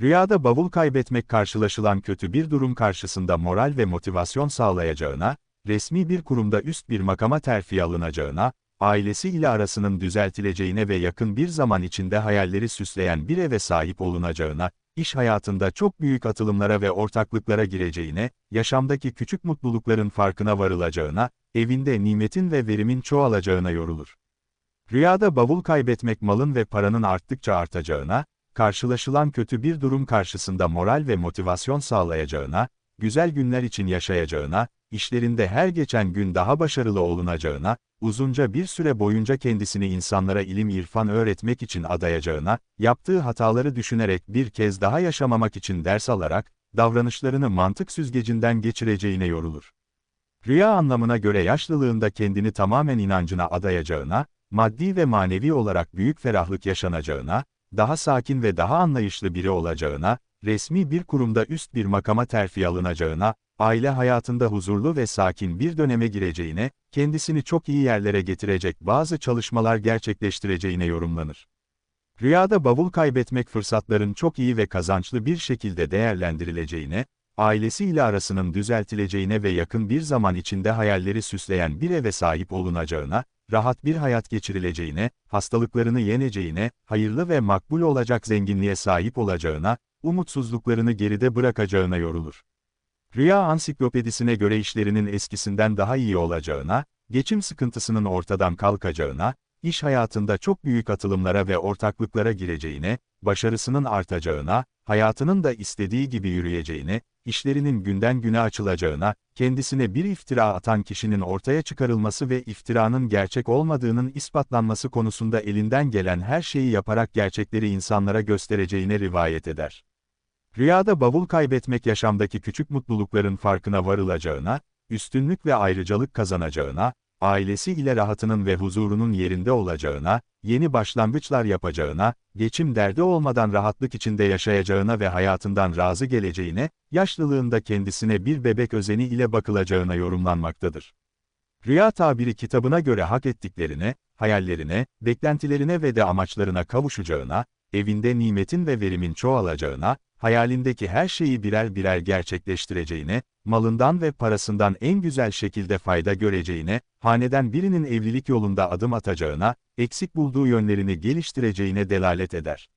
Rüyada bavul kaybetmek karşılaşılan kötü bir durum karşısında moral ve motivasyon sağlayacağına, resmi bir kurumda üst bir makama terfi alınacağına, ailesi ile arasının düzeltileceğine ve yakın bir zaman içinde hayalleri süsleyen bir eve sahip olunacağına, iş hayatında çok büyük atılımlara ve ortaklıklara gireceğine, yaşamdaki küçük mutlulukların farkına varılacağına, evinde nimetin ve verimin çoğalacağına yorulur. Rüyada bavul kaybetmek malın ve paranın arttıkça artacağına, karşılaşılan kötü bir durum karşısında moral ve motivasyon sağlayacağına, güzel günler için yaşayacağına, işlerinde her geçen gün daha başarılı olunacağına, uzunca bir süre boyunca kendisini insanlara ilim irfan öğretmek için adayacağına, yaptığı hataları düşünerek bir kez daha yaşamamak için ders alarak, davranışlarını mantık süzgecinden geçireceğine yorulur. Rüya anlamına göre yaşlılığında kendini tamamen inancına adayacağına, maddi ve manevi olarak büyük ferahlık yaşanacağına, daha sakin ve daha anlayışlı biri olacağına, resmi bir kurumda üst bir makama terfi alınacağına, aile hayatında huzurlu ve sakin bir döneme gireceğine, kendisini çok iyi yerlere getirecek bazı çalışmalar gerçekleştireceğine yorumlanır. Rüyada bavul kaybetmek fırsatların çok iyi ve kazançlı bir şekilde değerlendirileceğine, ailesiyle arasının düzeltileceğine ve yakın bir zaman içinde hayalleri süsleyen bir eve sahip olunacağına, rahat bir hayat geçirileceğine, hastalıklarını yeneceğine, hayırlı ve makbul olacak zenginliğe sahip olacağına, umutsuzluklarını geride bırakacağına yorulur. Rüya ansiklopedisine göre işlerinin eskisinden daha iyi olacağına, geçim sıkıntısının ortadan kalkacağına, iş hayatında çok büyük atılımlara ve ortaklıklara gireceğine, başarısının artacağına, hayatının da istediği gibi yürüyeceğine, işlerinin günden güne açılacağına, kendisine bir iftira atan kişinin ortaya çıkarılması ve iftiranın gerçek olmadığının ispatlanması konusunda elinden gelen her şeyi yaparak gerçekleri insanlara göstereceğine rivayet eder. Rüyada bavul kaybetmek yaşamdaki küçük mutlulukların farkına varılacağına, üstünlük ve ayrıcalık kazanacağına, ailesi ile rahatının ve huzurunun yerinde olacağına, yeni başlangıçlar yapacağına, geçim derdi olmadan rahatlık içinde yaşayacağına ve hayatından razı geleceğine, yaşlılığında kendisine bir bebek özeni ile bakılacağına yorumlanmaktadır. Rüya tabiri kitabına göre hak ettiklerine, hayallerine, beklentilerine ve de amaçlarına kavuşacağına, evinde nimetin ve verimin çoğalacağına, hayalindeki her şeyi birer birer gerçekleştireceğine, malından ve parasından en güzel şekilde fayda göreceğine, haneden birinin evlilik yolunda adım atacağına, eksik bulduğu yönlerini geliştireceğine delalet eder.